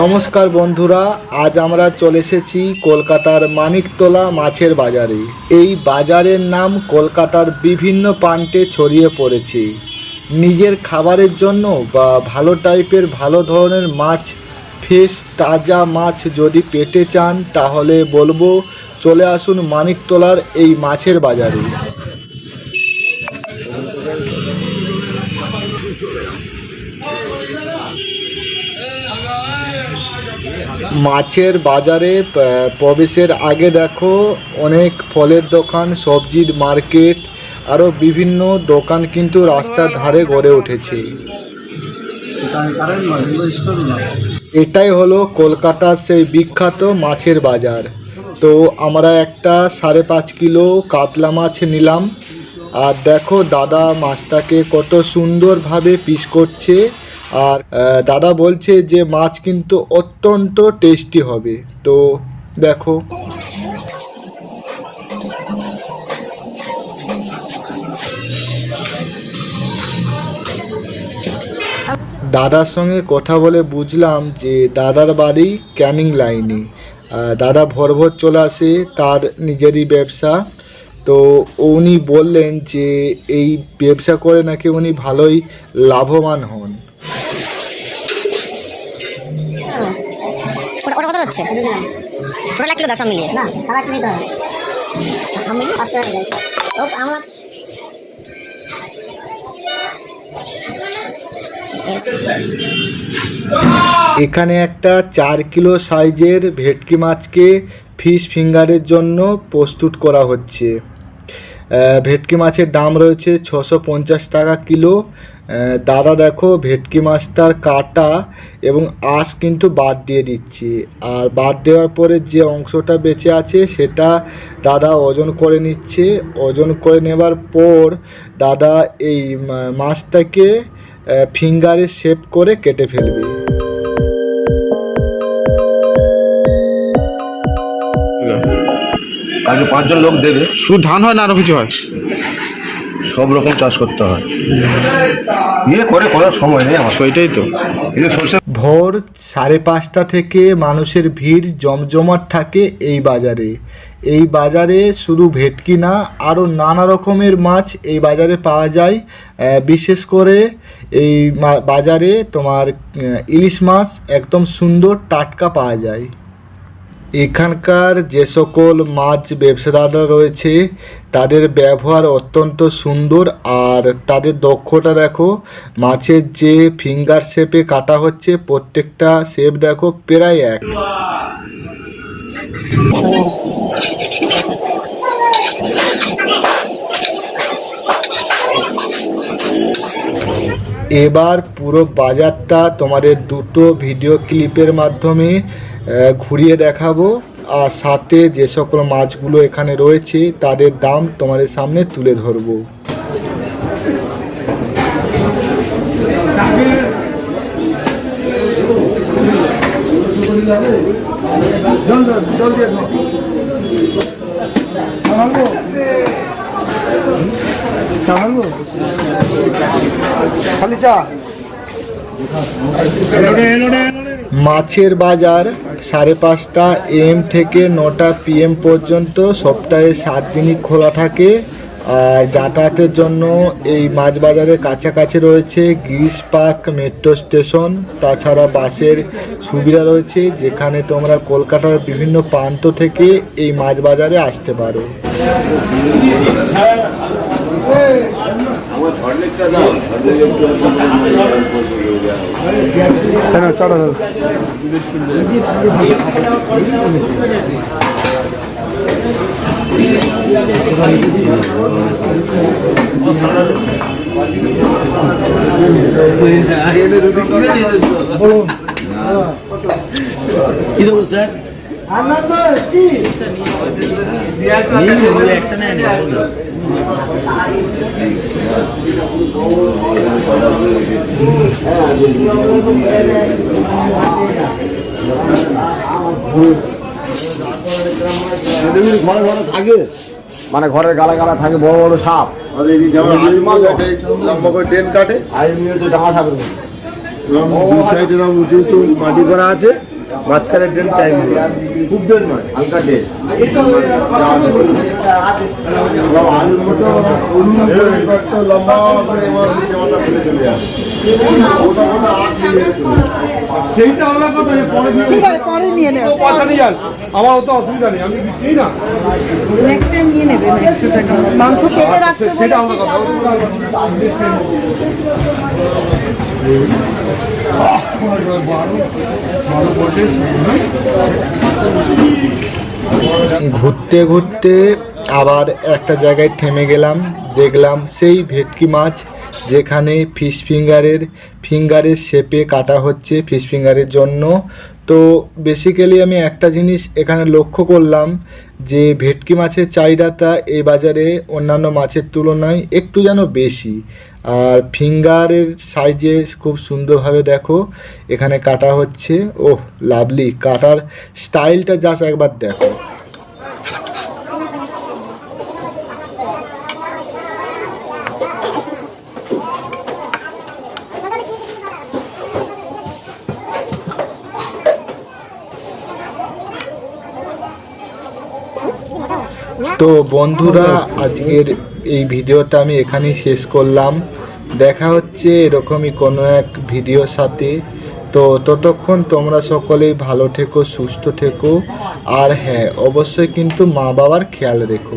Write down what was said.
নমস্কার বন্ধুরা, আজ আমরা চলে এসেছি কলকাতার মানিকতলা মাছের বাজারে। এই বাজারের নাম কলকাতার বিভিন্ন প্রান্তে ছড়িয়ে পড়েছে। নিজের খাবারের জন্য বা ভালো টাইপের ভালো ধরনের মাছ ফ্রেশ তাজা মাছ যদি পেতে চান, তাহলে বলব চলে আসুন মানিকতলার এই মাছের বাজারে। মাছের বাজারে প্রবেশের আগে দেখো অনেক ফলের দোকান, সবজির মার্কেট আরও বিভিন্ন দোকান কিন্তু রাস্তার ধারে গড়ে উঠেছে। এটাই হলো কলকাতার সেই বিখ্যাত মাছের বাজার। তো আমরা একটা সাড়ে পাঁচ কিলো কাতলা মাছ নিলাম। আর দেখো দাদা মাছটাকে কত সুন্দরভাবে পিস করছে। আর দাদা বলছে যে মাছ কিন্তু অত্যন্ত টেস্টি হবে। তো দেখো। দাদার সঙ্গে কথা বলে বুঝলাম যে দাদার বাড়ি ক্যানিং লাইনে। দাদা ভোর ভোর চলে আসে, তার নিজেরই ব্যবসা। তো উনি বললেন যে এই ব্যবসা করে নাকি উনি ভালোই লাভবান হন। ওটা ওটা কত হচ্ছে? টোটাল এক কিলো দাও সব মিলিয়ে। না সারা কিনে দাও। সব মিলিয়ে পাঁচশো টাকা ও আমার এখানে একটা চার কিলো সাইজের ভেটকি মাছকে ফিশ ফিঙ্গারের জন্য প্রস্তুত করা হচ্ছে। ভেটকি মাছের দাম রয়েছে ছশো পঞ্চাশ টাকা কিলো। দাদা দেখো, ভেটকি মাছটার কাটা এবং আঁশ কিন্তু বাদ দিয়ে দিচ্ছে। আর বাদ দেওয়ার পরে যে অংশটা বেঁচে আছে সেটা দাদা ওজন করে নিচ্ছে। ওজন করে নেবার পর দাদা এই মাছটাকে ফিঙ্গারে শেপ করে কেটে ফেলবে। কালকে পাঁচজন লোক দেবে। শুধু ধান হয় না আরও কিছু হয়? সব রকম চাষ করতে হয়। ইয়ে করে করার সময় নেই আমার। সেইটাই তো। ভোর সাড়ে পাঁচটা থেকে মানুষের ভিড় জমজমাট থাকে এই বাজারে। এই বাজারে শুধু ভেটকি না আরও নানা রকমের মাছ এই বাজারে পাওয়া যায়। বিশেষ করে এই বাজারে তোমার ইলিশ মাছ একদম সুন্দর টাটকা পাওয়া যায়। এখানকার যে সকল মাছ ব্যবসাদাররা রয়েছে, তাদের ব্যবহার অত্যন্ত সুন্দর আর তাদের দক্ষতা দেখো, মাছের যে ফিঙ্গার শেপে কাটা হচ্ছে, প্রত্যেকটা শেপ দেখো প্রায় এক। এবার পুরো বাজারটা তোমাদের দুটো ভিডিও ক্লিপের মাধ্যমে ঘুরিয়ে দেখাবো। আর সাথে যে সকল মাছগুলো এখানে রয়েছে, তাদের দাম তোমাদের সামনে তুলে ধরবো। মাছের বাজার সাড়ে পাঁচটা এম থেকে নটা পিএম পর্যন্ত সপ্তাহে সাত দিনই খোলা থাকে। আর যাতায়াতের জন্য এই মাছ বাজারের কাছাকাছি রয়েছে গ্রিস পার্ক, মেট্রো স্টেশন, তাছাড়া বাসের সুবিধা রয়েছে, যেখানে তোমরা কলকাতার বিভিন্ন প্রান্ত থেকে এই মাছ বাজারে আসতে পারো। না চলো কি দেবো স্যার? আমার তো নিয়ে ঘরে ঘরে থাকে মানে ঘরের গালা গালা থাকে বড় বড় সাপ। কাটে আর এমনি হচ্ছে ডাঙা। দুই সাইড এরকম উঁচু উঁচু মাটি করা আছে। মাঝখানে ড্রেন টাইম হলো। খুব ড্রেন নয়। হালকা ড্রেন আলুর মতো লম্বা করে সে মাথা চলে। সেইটা আমরা কথা পরে দিয়ে ঠিক আছে পরে নিয়ে নেবে। পয়সা নিয়ে যান। আমার অত অসুবিধা নেই আমি দিচ্ছি না। নিয়ে নেবে একশো টাকা মাংস কেটে রাখতে সেটা আমরা কথা। ঘুরতে ঘুরতে আবার একটা জায়গায় থেমে গেলাম, দেখলাম সেই ভেটকি মাছ যেখানে ফিশ ফিঙ্গারের ফিঙ্গারের শেপে কাটা হচ্ছে ফিশ ফিঙ্গারের জন্য। তো বেসিক্যালি আমি একটা জিনিস এখানে লক্ষ্য করলাম যে ভেটকি মাছের চাহিদাটা এই বাজারে অন্যান্য মাছের তুলনায় একটু যেন বেশি। আর ফিঙ্গারের সাইজে খুব সুন্দরভাবে দেখো, এখানে কাটা হচ্ছে। ওহ, লাভলি, কাটার স্টাইলটা জাস্ট একবার দেখো। তো বন্ধুরা, আজকের এই ভিডিওটা আমি এখানেই শেষ করলাম। দেখা হচ্ছে এরকমই কোনো এক ভিডিওর সাথে। তো ততক্ষণ তোমরা সকলেই ভালো থেকো, সুস্থ থেকো। আর হ্যাঁ অবশ্যই কিন্তু মা বাবার খেয়াল রেখো।